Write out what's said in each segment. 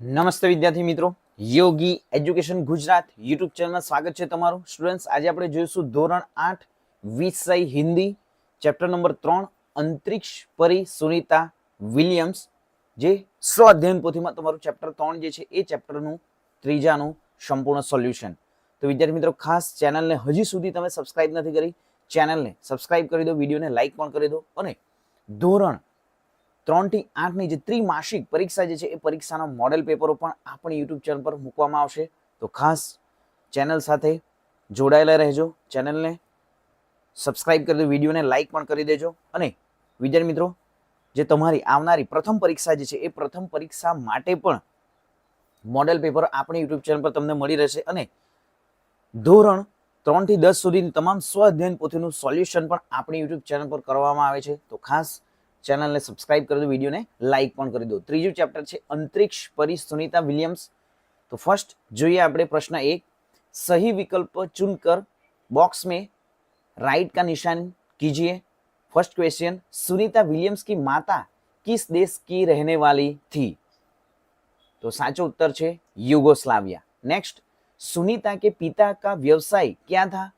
નમસ્તે વિદ્યાર્થી મિત્રો. યોગી એજ્યુકેશન ગુજરાત યુટ્યુબ ચેનલમાં સ્વાગત છે તમારું. સ્ટુડન્ટ્સ, આજે આપણે જોઈશું ધોરણ આઠ, વિષય હિન્દી, ચેપ્ટર નંબર ત્રણ, અંતરિક્ષ પરી સુનિતા વિલિયમ્સ, જે સ્વ અધ્યયન પોથીમાં તમારું ચેપ્ટર ત્રણ જે છે, એ ચેપ્ટરનું ત્રીજાનું સંપૂર્ણ સોલ્યુશન. તો વિદ્યાર્થી મિત્રો, ખાસ ચેનલને હજી સુધી તમે સબસ્ક્રાઇબ નથી કરી, ચેનલને સબસ્ક્રાઇબ કરી દો, વિડીયોને લાઇક પણ કરી દો અને ધોરણ ત્રણથી આઠની જે ત્રિમાસિક પરીક્ષા જે છે એ પરીક્ષાના મોડેલ પેપરો પણ આપણી યુટ્યુબ ચેનલ પર મૂકવામાં આવશે. તો ખાસ ચેનલ સાથે જોડાયેલા રહેજો ચેનલને સબસ્ક્રાઇબ કરી દો, વિડીયોને લાઇક પણ કરી દેજો. અને વિદ્યાર્થી મિત્રો, જે તમારી આવનારી પ્રથમ પરીક્ષા જે છે એ પ્રથમ પરીક્ષા માટે પણ મોડેલ પેપર આપણી યુટ્યુબ ચેનલ પર તમને મળી રહેશે. અને ધોરણ ત્રણથી દસ સુધીની તમામ સ્વ અધ્યયન પોથીનું સોલ્યુશન પણ આપણી યુટ્યુબ ચેનલ પર કરવામાં આવે છે. તો ખાસ ચેનલને સબસ્ક્રાઇબ કરી દો વિડીયોને લાઇક પણ કરી દો ત્રીજું ચેપ્ટર છે અંતરિક્ષ પરી સુનિતા વિલિયમ્સ તો ફર્સ્ટ જોઈએ આપણે પ્રશ્ન એક સહી વિકલ્પ ચૂનકર बॉक्स में राइट का निशान कीजिए फर्स्ट क्वेश्चन सुनीता विलियम्स की माता किस देश की रहने वाली थी तो साचो उत्तर है युगोस्लाविया नेक्स्ट सुनीता के पिता का व्यवसाय क्या था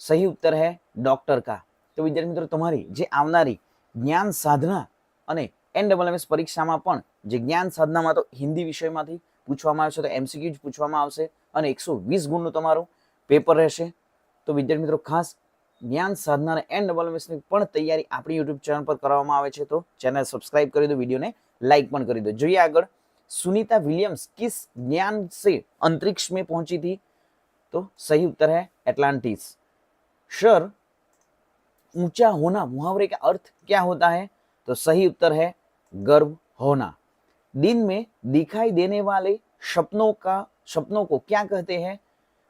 सही उत्तर है डॉक्टर का तो विद्यार्थी मित्रों तुम्हारी जे આવનારી જ્ઞાન સાધના અને એન ડબલ એમએસ પરીક્ષામાં પણ જે જ્ઞાન સાધનામાં તો હિન્દી વિષયમાંથી પૂછવામાં આવશે તો એમસીક્યુ જ પૂછવામાં આવશે અને એકસો વીસ ગુણનું તમારું પેપર રહેશે તો વિદ્યાર્થી મિત્રો ખાસ જ્ઞાન સાધના અને એન ડબલ એમએસની પણ તૈયારી આપણી યુટ્યુબ ચેનલ પર કરવામાં આવે છે તો ચેનલ સબસ્ક્રાઇબ કરી દો વિડીયોને લાઇક પણ કરી દો જોઈએ આગળ सुनीता विलियम्स किस ज्ञान से अंतरिक्ष में पहुंची थी तो सही उत्तर है एटलांटिस शर ऊँचा होना, मुहावरे का अर्थ क्या होता है? तो सही उत्तर है, गर्व होना। दिन में दिखाई देने वाले सपनों का सपनों को क्या कहते हैं?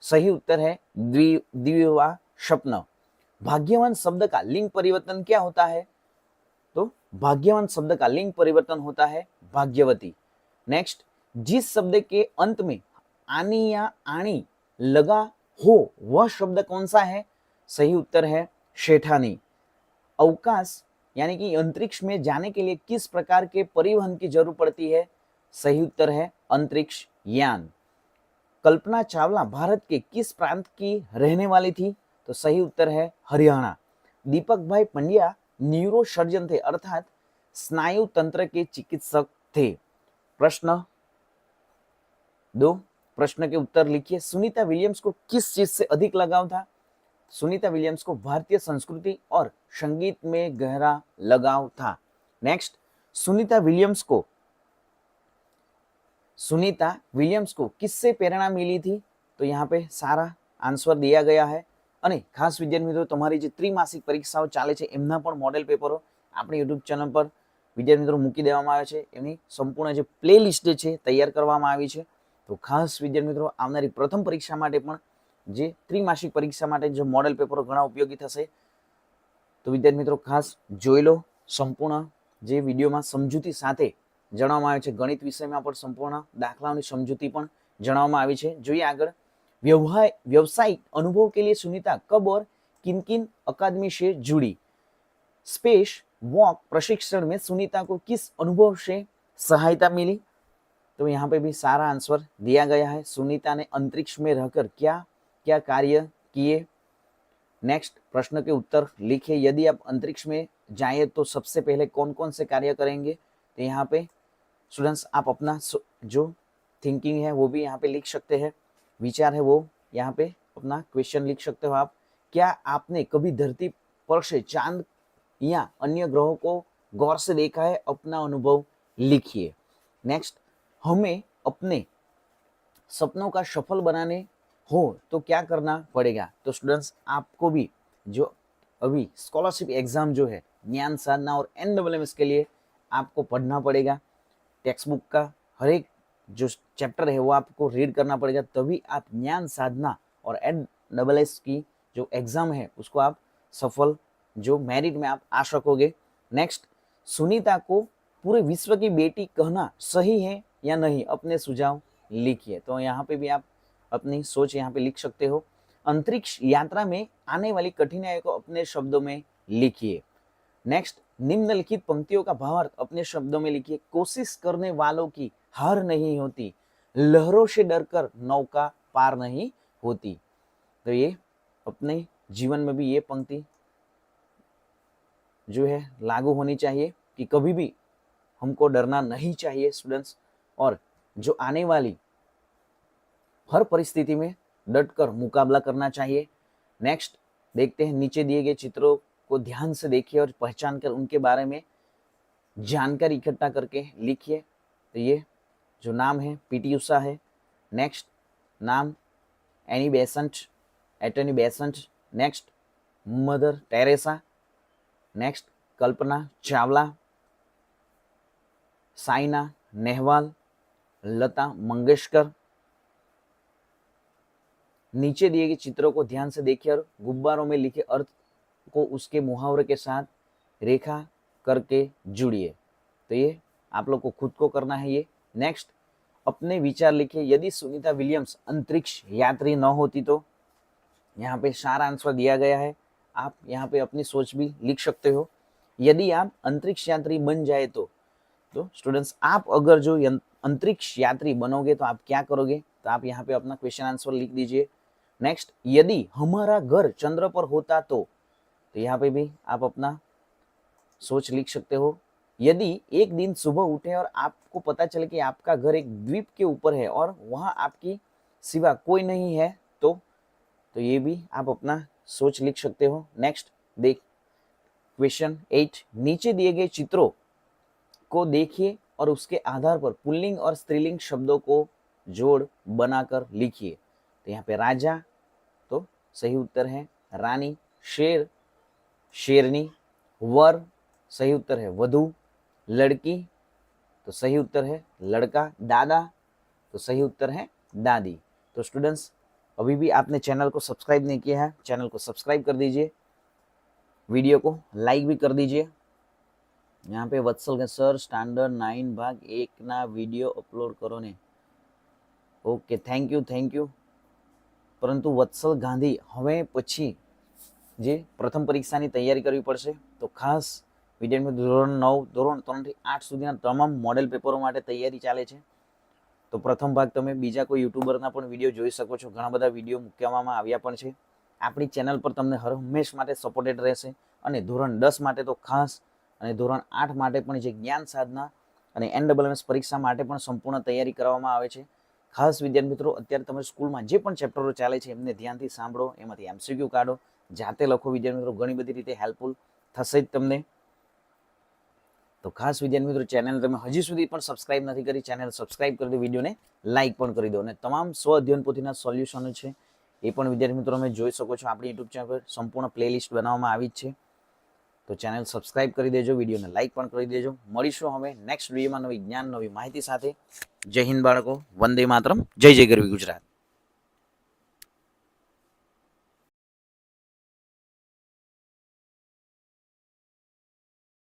सही उत्तर है, द्वि, द्विवा स्वप्न भाग्यवान शब्द का लिंग परिवर्तन क्या होता है? तो भाग्यवान शब्द का लिंग परिवर्तन होता है, भाग्यवती। नेक्स्ट, जिस शब्द के अंत में आनी या आणी लगा हो, वह शब्द कौन सा है? सही उत्तर है शेठानी। अवकाश, यानी कि अंतरिक्ष में जाने के लिए किस प्रकार के परिवहन की ज़रूरत पड़ती है? सही उत्तर है अंतरिक्ष यान। कल्पना चावला भारत के किस प्रांत की रहने वाली थी? तो सही उत्तर है हरियाणा। दीपक भाई पंड्या न्यूरो सर्जन थे, अर्थात स्नायु तंत्र के चिकित्सक थे। प्रश्न दो, प्रश्न के उत्तर लिखिए। सुनीता विलियम्स को किस चीज़ से अधिक लगाव था? सुनीता विलियम्स को भारतीय संस्कृति और संगीत में गहरा लगाव था नेक्स्ट सुनीता विलियम्स को सुनीता विलियम्स को किससे प्रेरणा मिली थी तो यहाँ पे સારા આન્સર દિયા ગયા है અને ખાસ વિદ્યાર્થી મિત્રો તમારી જે ત્રિમાસિક પરીક્ષાઓ ચાલે છે એમના પણ મોડેલ પેપરો આપણી યુટ્યુબ ચેનલ પર વિદ્યાર્થી મિત્રો મૂકી દેવામાં આવે છે એમની સંપૂર્ણ જે પ્લે લિસ્ટ છે તૈયાર કરવામાં આવી છે તો ખાસ વિદ્યાર્થી મિત્રો આવનારી પ્રથમ પરીક્ષા માટે પણ જે ત્રિમાસિક પરીક્ષા માટે જે મોડેલ પેપરો ઘણા ઉપયોગી થશે તો વિદ્યાર્થી મિત્રો ખાસ જોઈ લો સંપૂર્ણ જે વિડીયોમાં સમજૂતી સાથે જણાવવામાં આવે છે ગણિત વિષયમાં પણ સંપૂર્ણ દાખલાઓની સમજૂતી પણ જણાવવામાં આવી છે જોઈએ આગળ व्यवहार व्यवसायिक अनुभव के लिए सुनीता कब और किन किन अकादमी से जुड़ी स्पेस वॉक प्रशिक्षण में सुनीता को किस अनुभव से सहायता मिली तो यहाँ पे भी सारा आंसर दिया गया है सुनीता ने अंतरिक्ष में रहकर क्या क्या कार्य किए? नेक्स्ट प्रश्न के उत्तर लिखे। यदि आप अंतरिक्ष में जाए तो सबसे पहले कौन कौन से कार्य करेंगे? तो यहाँ पे स्टूडेंट्स आप अपना जो थिंकिंग है, वो भी यहाँ पे लिख सकते हैं। विचार है वो, यहाँ पे अपना क्वेश्चन लिख सकते हो आप। क्या आपने कभी धरती पर से चाँद या अन्य ग्रहों को गौर से देखा है? अपना अनुभव लिखिए। नेक्स्ट हमें अपने सपनों का सफल बनाने हो तो क्या करना पड़ेगा? तो स्टूडेंट्स आपको भी जो अभी स्कॉलरशिप एग्ज़ाम जो है, ज्ञान साधना और एन डबल के लिए आपको पढ़ना पड़ेगा। टेक्स्ट बुक का हर एक जो चैप्टर है, वो आपको रीड करना पड़ेगा। तभी आप ज्ञान साधना और एन डबल एस की जो एग्ज़ाम है, उसको आप सफल, जो मेरिट में आप आ सकोगे। नेक्स्ट सुनीता को पूरे विश्व की बेटी कहना सही है या नहीं? अपने सुझाव लिखिए। तो यहाँ पे भी आप अपनी सोच यहाँ पे लिख सकते हो। अंतरिक्ष यात्रा में आने वाली कठिनाइयों को अपने शब्दों में लिखिए। नेक्स्ट निम्नलिखित पंक्तियों का भावार्थ अपने शब्दों में लिखिए। कोशिश करने वालों की हार नहीं होती। लहरों से डरकर नौका पार नहीं होती। तो ये अपने जीवन में भी ये पंक्ति जो है लागू होनी चाहिए कि कभी भी हमको डरना नहीं चाहिए स्टूडेंट्स और जो आने वाली हर परिस्थिति में डटकर मुकाबला करना चाहिए। नेक्स्ट देखते हैं नीचे दिए गए चित्रों को ध्यान से देखिए और पहचान कर उनके बारे में जानकारी इकट्ठा करके लिखिए। तो ये जो नाम है पीटी उषा है। नेक्स्ट नाम Annie Besant Annie Besant next Mother Teresa next Kalpana Chawla, Saina Nehwal, Lata Mangeshkar. नीचे दिए गए चित्रों को ध्यान से देखिए और गुब्बारों में लिखे अर्थ को उसके मुहावरे के साथ रेखा करके जुड़िए। तो ये आप लोग को खुद को करना है ये। नेक्स्ट अपने विचार लिखिए। यदि सुनीता विलियम्स अंतरिक्ष यात्री न होती तो यहाँ पे सारा आंसर दिया गया है। आप यहाँ पे अपनी सोच भी लिख सकते हो। यदि आप अंतरिक्ष यात्री बन जाए तो तो स्टूडेंट्स आप अगर जो अंतरिक्ष यात्री बनोगे तो आप क्या करोगे? तो आप यहाँ पे अपना क्वेश्चन आंसर लिख दीजिए। नेक्स्ट यदि हमारा घर चंद्र पर होता तो तो यहाँ पे भी आप अपना सोच लिख सकते हो। यदि एक दिन सुबह उठे और आपको पता चले कि आपका घर एक द्वीप के ऊपर है और वहाँ आपकी सिवा कोई नहीं है तो तो ये भी आप अपना सोच लिख सकते हो। नेक्स्ट देख क्वेश्चन एट नीचे दिए गए चित्रों को देखिए और उसके आधार पर पुल्लिंग और स्त्रीलिंग शब्दों को जोड़ बनाकर लिखिए। तो यहाँ पे राजा तो सही उत्तर है रानी, शेर, शेरनी, वर, सही उत्तर है वधु, लड़की तो सही उत्तर है लड़का, दादा तो सही उत्तर है दादी। तो स्टूडेंट्स अभी भी आपने चैनल को सब्सक्राइब नहीं किया है चैनल को सब्सक्राइब कर दीजिए वीडियो को लाइक भी कर दीजिए। यहाँ पे वत्सल के सर स्टैंडर्ड नाइन भाग एक ना वीडियो अपलोड करो ने। Okay thank you thank you પરંતુ વત્સલ ગાંધી હવે પછી જે પ્રથમ પરીક્ષાની તૈયારી કરવી પડશે, તો ખાસ વિદ્યાર્થી ધોરણ નવ, ધોરણ ત્રણથી આઠ સુધીના તમામ મોડેલ પેપરો માટે તૈયારી ચાલે છે. તો પ્રથમ ભાગ તમે બીજા કોઈ યુટ્યુબરના પણ વીડિયો જોઈ શકો છો. ઘણા બધા વીડિયો મૂકવામાં આવ્યા પણ છે. આપણી ચેનલ પર તમને હર હંમેશ માટે સપોર્ટેડ રહેશે. અને ધોરણ દસ માટે તો ખાસ અને ધોરણ આઠ માટે પણ જે જ્ઞાન સાધના અને એન ડબલ પરીક્ષા માટે પણ સંપૂર્ણ તૈયારી કરવામાં આવે છે. ખાસ વિદ્યાર્થી મિત્રો, અત્યારે તમે સ્કૂલમાં જે પણ ચેપ્ટરો ચાલે છે, એમને ધ્યાનથી સાંભળો, એમાંથી એમસીક્યુ કાઢો. જાતે લખો વિદ્યાર્થી મિત્રો, ઘણી બધી રીતે હેલ્પફુલ થશે જ તમને. તો ખાસ વિદ્યાર્થી મિત્રો ચેનલ તમે હજી સુધી પણ સબસ્ક્રાઇબ નથી કરી ચેનલ સબસ્ક્રાઇબ કરી દો, વિડીયોને લાઇક પણ કરી દો. અને તમામ સ્વ અધ્યયન પોથીના સોલ્યુશનો છે, એ પણ વિદ્યાર્થી મિત્રો તમે જોઈ શકો છો આપણી યુટ્યુબ ચેનલ પર. સંપૂર્ણ પ્લેલિસ્ટ બનાવવામાં આવી જ છે. તો ચેનલ સબસ્ક્રાઇબ કરી દેજો, વિડીયોને લાઇક પણ કરી દેજો. મળીશું હવે નેક્સ્ટ વિડીયોમાં નવી જ્ઞાન, નવી માહિતી સાથે. જય હિન્દ બાળકો વંદે માતરમ જય જય ગરવી ગુજરાત